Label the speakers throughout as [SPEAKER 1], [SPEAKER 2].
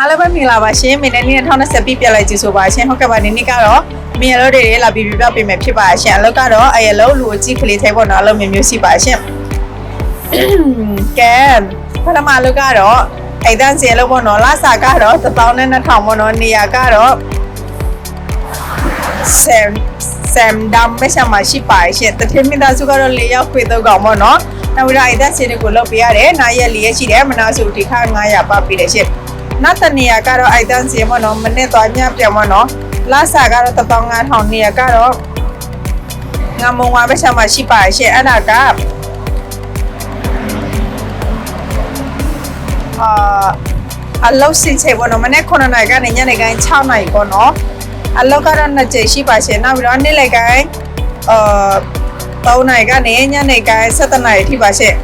[SPEAKER 1] အားလုံးပဲမင်္ဂလာပါရှင်မင်းနဲ့နေ့2020ပြည့်ပြတ်လိုက်ကြည့်ဆိုပါရှင်ဟုတ်ကဲ့ပါဒီနေ့ကတော့မင်းရလို့တွေလာပြီးပြပြပေးမယ်ဖြစ်ပါရှင်အလုပ်ကတော့အရလုံးလူအကြည့်ကလေးထိုင်ပေါ်တော့အလုပ်မျိုးမျိုးရှိပါရှင်ကဲပထမအလုပ်ကတော့အိမ်တန်းစီအလုပ်ပေါ်တော့လာစာကတော့1000နဲ့2000ပေါ်တော့နေရာကတော့ဆမ်ဆမ်ဒမ်ပဲရှာမရှိပါရှင်တတိမိသားစုကတော့၄ယောက်ခွေတော့ကောင်ပေါ့နော်နောက်ပြီးတော့အိမ်တန်းစီတွေကိုလုပ်ပေးရတယ်နားရက်၄ရက်ရှိတယ်မနာစုဒီခါ900ပါပေးတယ်ရှင် နောက်တနေရာကတော့အိုက်တန်စီမနော်မနစ်သွားညပြန်မနော်လာစာကတော့15000နေရာကတော့ငမုံဝါပဲရှာမှရှိပါရှင်အဲ့ဒါကအာအလောက်စင်ချေဘောနော်မနေ့9နာရီကနေညနေပိုင်း6နာရီပေါ့နော်အလောက်ကတော့နှစ်ကြိမ်ရှိပါရှင်နောက်ပြီးတော့နေ့လည်ပိုင်းအာ3နာရီကနေညနေပိုင်း7နာရီထိပါရှင်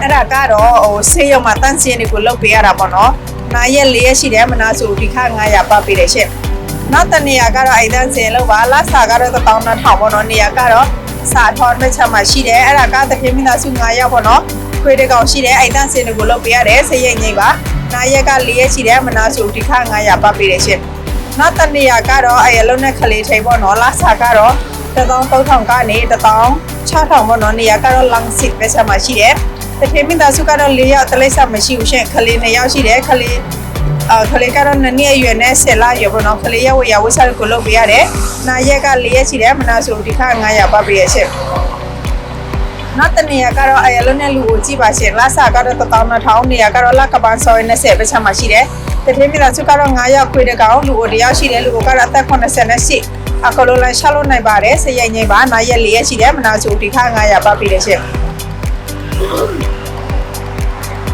[SPEAKER 1] အဲ့ဒါကတော့ဟိုဆေးရုံမှာတန့်စင်းတွေကိုလုပ်ပေးရတာပေါ့နော်။နာရက်၄ရက်ရှိတယ်မနာဆိုဒီခါ900ပတ်ပေးတယ်ရှင့်။နောက်တနေရာကတော့အိမ်တန့်စင်းလောက်ပါလာစာကတော့1000နဲ့ထောင်ပေါ့နော်။နေရာကတော့စာထောင်းမဲ့ချက်မှာရှိတယ်။အဲ့ဒါကတပြင်းမိသားစု9ရက်ပေါ့နော်။ခွေးတကောင်ရှိတယ်အိမ်တန့်စင်းတွေကိုလုပ်ပေးရတယ်ဆေးရိပ်ငိမ့်ပါ။နာရက်က၄ရက်ရှိတယ်မနာဆိုဒီခါ900ပတ်ပေးတယ်ရှင့်။နောက်တနေရာကတော့အဲ့ရလုံးနဲ့ခလေးထိန်ပေါ့နော်။လာစာကတော့1300ကနေ1600ပေါ့နော်။နေရာကတော့လန်စစ်ပဲချက်မှာရှိတယ်။ တဖေမိသားစုကတော့၄ယောက်တလိပ်စာမရှိဘူးရှင်ခလေး၂ယောက်ရှိတယ်ခလေးအာခလေးကတော့နှစ်နှစ်အရွယ်နဲ့10လအရွယ်ပေါ့နော်ခလေးရဲ့ဝေယဝိစားကိုလုပ်ပေးရတယ်။နာရက်က၄ရက်ရှိတယ်မနာဆိုဒီခါ900ပတ်ပေးရရှင်။နောက်တနေရာကတော့အရလုံးနဲ့လူကိုကြည့်ပါရှင်။လာစာကတော့12000နေရာကတော့လက်ကပန်းစော်ရင်20ပဲချမှာရှိတယ်။တဖေမိသားစုကတော့9ယောက်ခွေတဲ့ကောင်လူကိုတယောက်ရှိတယ်လူကိုကတော့အသက်88အကလိုလန်ရှာလို့နိုင်ပါတယ်စရိုက်ငိမ့်ပါနာရက်၄ရက်ရှိတယ်မနာဆိုဒီခါ900ပတ်ပေးရရှင်။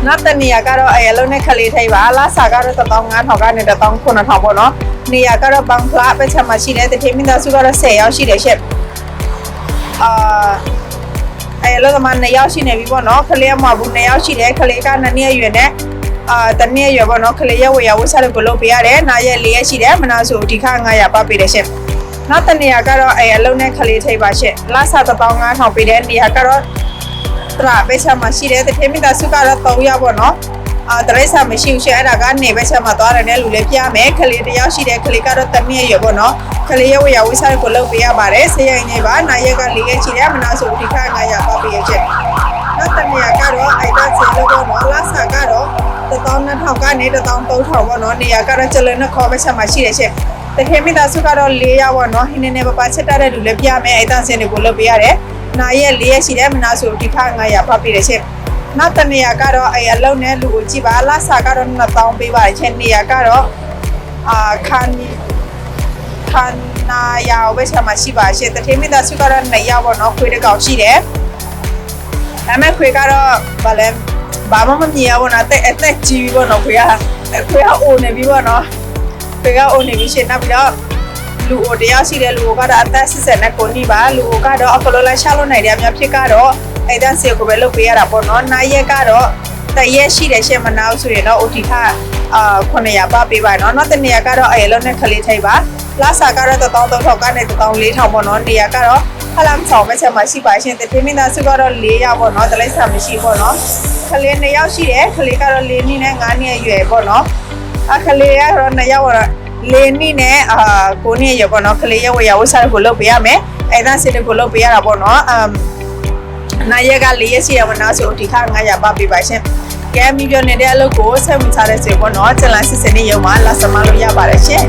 [SPEAKER 1] နောက်တနေရာကတော့အရလုံးနဲ့ခလေးထိပ်ပါလာစာကတော့15000ကနေ19000ပေါ့နော်နေရာကတော့ဘန်ဖလာပဲချက်မှရှိတယ်တတိမိသားစုကတော့10ရောက်ရှိတယ်ရှင့်အာအရလုံးကမှ2ရောက်ရှိနေပြီပေါ့နော်ခလေးမဘူး2ရောက်ရှိတယ်ခလေးက2နှစ်အရွယ်နဲ့အာတနည်းရွယ်ပေါ့နော်ခလေးရဲ့ဝေယဝဆရကိုလုပ်ပေးရတယ်နာရဲ့4ရက်ရှိတယ်မနာဆိုဒီခါ900ပတ်ပေးတယ်ရှင့်နောက်တနေရာကတော့အရလုံးနဲ့ခလေးထိပ်ပါရှင့်လာစာ15000ပေးတဲ့နေရာကတော့ တရာပဲချက်မှာရှိတယ်တထေမိသားစုကတော့3ယောက်ပေါ့နော်အာတရိတ်ဆာမရှိဘူးရှင်အဲ့ဒါကနေပဲချက်မှာသွားတယ်နဲ့လူလေးပြမယ်ခလေးတစ်ယောက်ရှိတယ်ခလေးကတော့တမီးရပေါ့နော်ခလေးရဲ့ဝေယဝိစားကိုလုပ်ပေးရပါတယ်ဆေးရိုင်နေပါနာရက်ကလေးရဲ့ရှိတယ်မနာဆိုဒီခါ900ပါပေးရချက်နောက်တမီးကတော့အိုက်တာဆေးလို့ပေါ့နော်လာဆာကတော့12000ကနေ13000ပေါ့နော်နေရာကတော့ကျလနဲ့ခေါ်ပဲချက်မှာရှိတယ်ရှင်တခေမိသားစုကတော့၄ယောက်ပေါ့နော်ဟင်းနေနေပပချက်တတ်တဲ့လူလေးပြမယ်အိုက်တာဆေးတွေကိုလုပ်ပေးရတယ် နာရက်၄ရက်ရှိတယ်မနာဆိုဒီခါ900ဖတ်ပေးတယ်ရှင်နောက်တနေရာကတော့အဲအလုံးနဲ့လူကိုကြည့်ပါလာစာကတော့2000ပေးပါတယ်ချင်းနေရာကတော့အာခန်ခန်နာယာဝဲချမှာရှိပါရှင်တထေးမိသားစုကတော့2ယောက်ပေါ့နော်ခွေးတစ်ကောင်ရှိတယ်ဒါပေမဲ့ခွေးကတော့ဗာလဲဘာမှမမြင်ရဘူးနော်တဲ့အသက်ကြီးပြီပေါ့နော်ခွေးကခွေးကအိုနေပြီပေါ့နော်ခွေးကအိုနေပြီရှင်နောက်ပြီးတော့ လူအိုတရားရှိတဲ့လူအိုကတော့အသက်80နဲ့ကိုနီးပါလူအိုကတော့အကလိုလိုက်ရှာလို့နိုင်တဲ့အများဖြစ်ကတော့အဲ့ဒါစီကိုပဲလုပ်ပေးရတာပေါ့နော်နိုင်ရက်ကတော့တရက်ရှိတဲ့ရှေ့မနာဆိုရင်တော့ OT ခအာ900ပါပေးပါနော်နောက်တနေရာကတော့အဲ့လုံးနဲ့ခလေးထိပ်ပါလာစာကတော့1300ကနေ14000ပေါ့နော်နေရာကတော့ဖလမ်ဆောင်ပဲချက်မှရှိပါရှင်တတိမိသားစုကတော့4ယောက်ပေါ့နော်တလိုက်စာမရှိပေါ့နော်ခလေး2ယောက်ရှိတယ်ခလေးကတော့4နှစ်နဲ့5နှစ်အရွယ်ပေါ့နော်အခလေးကတော့2ယောက်တော့ လေနီနဲ့အာကိုနီရပေါ့နော်ကလေးရဝရဝစားကိုလုပ်ပေးရမယ်အဲ့ဒါစစ်ကိုလုပ်ပေးရတာပေါ့နော်အမ်နိုင်ရကလေးရစီရမနာဆိုဒီခါ900ပါပေးပါရှင်ကဲမီပြောနေတဲ့အလုပ်ကိုဆက်ဝင်စားတဲ့စေပေါ့နော်ချန်လန်စစ်စနေရုံမှာလာစမလို့ရပါတယ်ရှင်